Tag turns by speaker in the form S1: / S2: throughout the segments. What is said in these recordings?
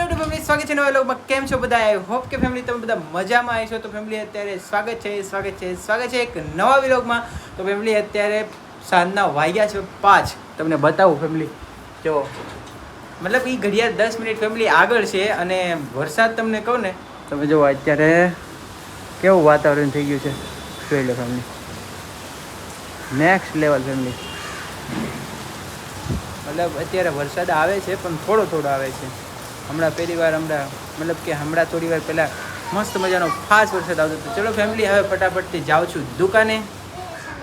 S1: Hello two family સ્વાગત છે નવા લોકમાં કેમ છો બધા? આઈ હોપ કે ફેમિલી તમે બધા મજામાં આવી છો તો ફેમિલી અત્યારે સ્વાગત છે સ્વાગત છે સ્વાગત છે એક નવા વિલોગમાં. તો ફેમિલી અત્યારે સાંજના વાગ્યા છે પાંચ. તમને બતાવું ફેમિલી જો, મતલબ એ ઘડિયાળ દસ મિનિટ ફેમિલી આગળ છે અને વરસાદ તમને કહું ને, તમે જો અત્યારે કેવું વાતાવરણ થઈ ગયું છે. જોઈ લો ફેમિલી નેક્સ્ટ લેવલ ફેમિલી મતલબ અત્યારે વરસાદ આવે છે, પણ થોડો થોડો આવે છે. હમણાં પહેલી વાર હમણાં, મતલબ કે હમણાં થોડી વાર પહેલાં મસ્ત મજાનો ફાસ્ટ વરસાદ આવતો હતો. ચલો ફેમિલી હવે ફટાફટથી જાઉં છું દુકાને.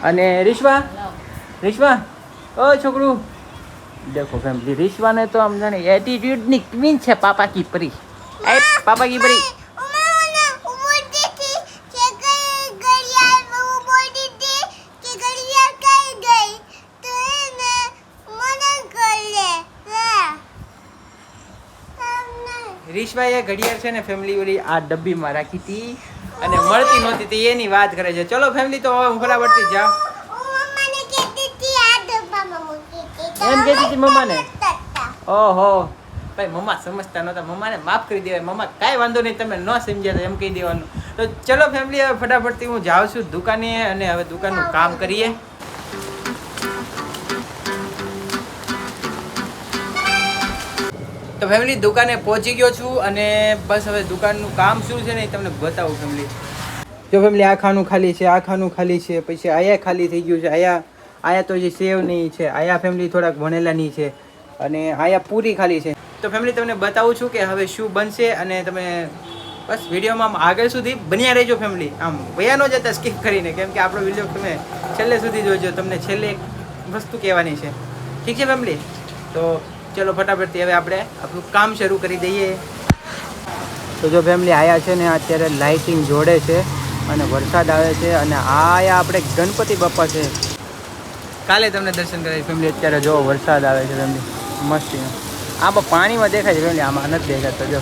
S1: અને રીશ્વા? રીશ્વા? ઓ છોકરું. દેખો ફેમિલી રીશ્વાને તો આમ જાણે એટીટ્યુડની ક્વીન છે પાપા કી પરી. પાપા કી પરી. રીશભાઈએ ઘડિયાળ છે ને ફેમિલી ઓલી આ ડબ્બીમાં રાખી હતી અને મળતી નહોતી તે એની વાત કરે છે. ચલો ફેમિલી તો હવે હું ફટાફટથી જાઉં. એમ કહેતી હતી મમ્માને? ઓહો. ભાઈ મમ્મા સમજતા નહોતા. મમ્માને માફ કરી દેવાય. મમ્મા કાંઈ વાંધો નહીં તમે ન સમજ્યા તો એમ કહી દેવાનું. તો ચલો ફેમિલી હવે ફટાફટથી હું જાઉં છું દુકાને અને હવે દુકાનનું કામ કરીએ. તો ફેમિલી દુકાને પહોંચી ગયો છું અને બસ હવે દુકાનનું કામ શું છે ને તમને બતાવું ફેમિલી જો ફેમિલી આ ખાનું ખાલી છે, આ ખાનું ખાલી છે, પછી આયા ખાલી થઈ ગયું છે, આયા આયા તો જે સેવ નહીં છે, આયા ફેમિલી થોડાક ભણેલા નહીં છે અને આયા પૂરી ખાલી છે. તો ફેમિલી તમને બતાવું છું કે હવે શું બનશે અને તમે બસ વિડીયોમાં આમ આગળ સુધી બન્યા રહેજો ફેમિલી આમ વયા ન જતા સ્કીપ કરીને, કેમ કે આપણો વીડિયો તમે છેલ્લે સુધી જોજો, તમને છેલ્લે એક વસ્તુ કહેવાની છે. ઠીક છે ફેમિલી તો ચલો ફટાફટથી હવે આપણે આપણું કામ શરૂ કરી દઈએ. તો જો ફેમિલી આયા છે ને અત્યારે લાઇટિંગ જોડે છે અને વરસાદ આવે છે અને આયા આપણે ગણપતિ બાપા છે. કાલે તમને દર્શન કરાવી ફેમિલી અત્યારે જો વરસાદ આવે છે ફેમિલી મસ્તી આમાં પાણીમાં દેખાય છે ફેમિલી આમાં નથી દેખાતો, જો.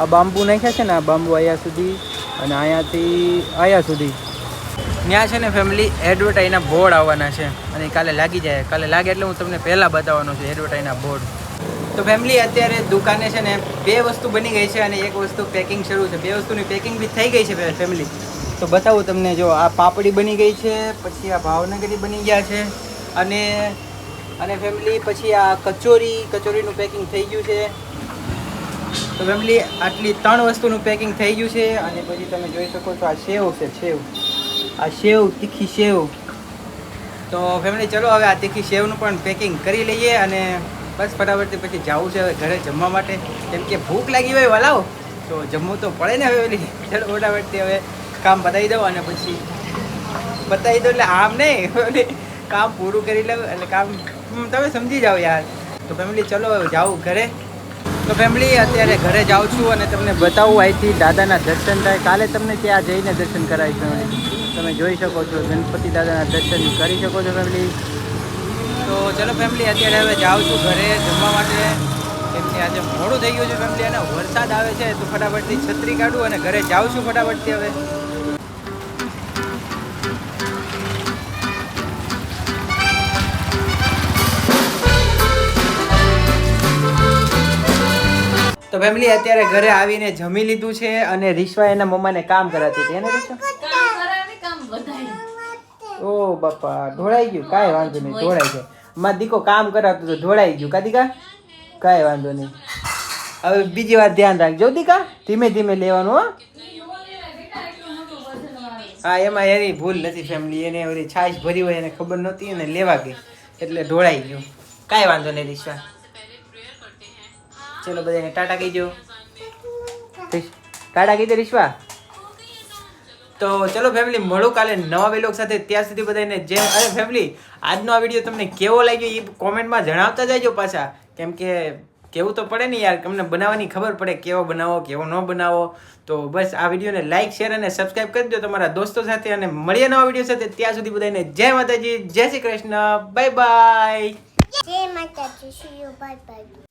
S1: આ બાંબુ નાખ્યા છે ને, આ બાંબુ અહીંયા સુધી અને અહીંયાથી અહીંયા સુધી. ત્યાં છે ને ફેમિલી એડવર્ટાઈઝના બોર્ડ આવવાના છે. અને કાલે લાગી જાય. કાલે લાગે એટલે હું તમને પહેલાં બતાવવાનો છું એડવર્ટાઈઝના બોર્ડ તો ફેમિલી અત્યારે દુકાને છે ને બે વસ્તુ બની ગઈ છે અને એક વસ્તુ પેકિંગ શરૂ છે. બે વસ્તુની પેકિંગ બી થઈ ગઈ છે ફેમિલી તો બતાવું તમને, જો આ પાપડી બની ગઈ છે, પછી આ ભાવનગરી બની ગયા છે, અને અને ફેમિલી પછી આ કચોરી, કચોરીનું પેકિંગ થઈ ગયું છે. તો ફેમિલી આટલી ત્રણ વસ્તુનું પેકિંગ થઈ ગયું છે, અને પછી તમે જોઈ શકો છો આ સેવ છે, સેવ. આ સેવ, તીખી સેવ. તો ફેમિલી ચલો હવે આ તીખી સેવનું પણ પેકિંગ કરી લઈએ અને બસ ફટાફટથી પછી જવું છે હવે ઘરે જમવા માટે. કેમ કે ભૂખ લાગી હોય વલાવો, તો જમવું તો પડે ને હવે પેલી. ચલો ફટાફટથી હવે કામ બતાવી દઉં અને પછી બતાવી દઉં એટલે આમ નહીં. કામ પૂરું કરી લઉં એટલે કામ તમે સમજી જાઓ યાર. તો ફેમિલી ચલો જાઉં ઘરે. તો ફેમિલી અત્યારે ઘરે જાઉં છું અને તમને બતાવું, અહીંથી દાદાના દર્શન થાય. કાલે તમને ત્યાં જઈને દર્શન કરાવીશ. ફેમિલી તમે જોઈ શકો છો, ગણપતિ દાદાના દર્શન કરી શકો છો ફેમિલી તો ચલો ફેમિલી અત્યારે હવે જાઉં છું ઘરે જમવા માટે. કેમ આજે મોડું થઈ ગયું છે ફેમિલી અને વરસાદ આવે છે, તો ફટાફટથી છત્રી કાઢું અને ઘરે જાઉં છું ફટાફટથી હવે. તો ફેમિલી અત્યારે ઘરે આવીને જમી લીધું છે અને રીશ્વા એના મમ્માને કામ કરાતી હતી. એને રીશ્વા
S2: કામ કરાવે કામ વધારે
S1: ઓ બાપા ઢોળાઈ ગયું. કાંઈ વાંધો નહીં ઢોળાઈ ગયો મારા દીકો કામ કરાવતો તો ઢોળાઈ ગયું. કા કાંઈ વાંધો નહીં. હવે બીજી વાર ધ્યાન રાખજો, દીકા. ધીમે ધીમે લેવાનું, હો. હા, એમાં એની ભૂલ નથી ફેમિલી એને ઓલી છાશ ભરી હોય એને ખબર નહોતી અને લેવા ગઈ. એટલે ઢોળાઈ ગયું. કાંઈ વાંધો નહીં, રીશ્વા. ચલો બધાને ટાટા કહીજો. રીશ- ટાટા દે રીશ્વા. તો ચલો ફેમિલી મળું કાલે નવા વેલોગ સાથે. ત્યાં સુધી બધાને જેમ અરે ફેમિલી આજનો આ વીડિયો તમને કેવો લાગ્યો એ કોમેન્ટમાં જણાવતા જાયજો પાછા. કેમ કે કેવું તો પડે ને યાર, તમને બનાવવાની ખબર પડે કેવો બનાવો, કેવો ન બનાવો. તો બસ આ વિડીયોને લાઇક શેર અને સબસ્ક્રાઈબ કરી દો તમારા દોસ્તો સાથે અને મળીએ નવા વીડિયો સાથે. ત્યાં સુધી બધાને જય માતાજી, જય શ્રી કૃષ્ણ. બાય બાય
S3: જય માતાજી. Bye bye